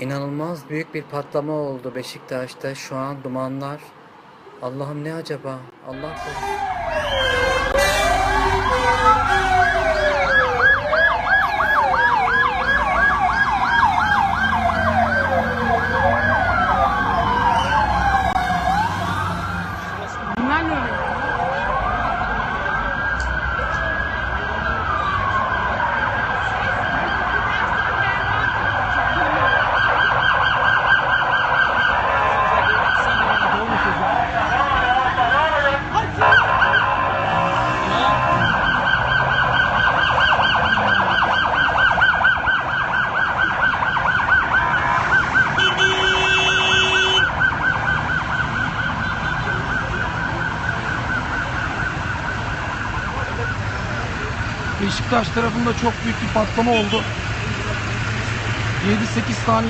İnanılmaz büyük bir patlama oldu Beşiktaş'ta. Şu an dumanlar. Allah'ım ne acaba? Allah korusun. Beşiktaş tarafında çok büyük bir patlama oldu. 7-8 tane